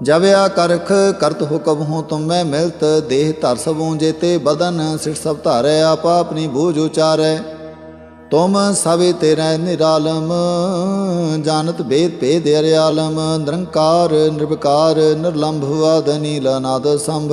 अपारा ਜਵਿਆ ਕਰਖ ਕਰਤ ਹੁਕਮ ਹੋ ਤੁਮ ਮੈਂ ਮਿਲਤ ਦੇਹ ਧਰ ਸਭੂ ਜੇਤੇ ਬਦਨ ਸਿਰ ਸਭ ਧਾਰੈ ਆਪਾ ਆਪਣੀ ਬੂਝ ਉਚਾਰੈ ਤੁਮ ਸਵੇ ਤੇਰੇ ਨਿਰਾਲਮ ਜਾਣਤ ਭੇਦ ਭੇਦ ਅਰਿਆਲਮ ਨਿਰੰਕਾਰ ਨਿਰਵਕਾਰ ਨਿਰਲੰਭ ਵਾਦ ਨੀਲ ਨਾਦ ਸੰਭ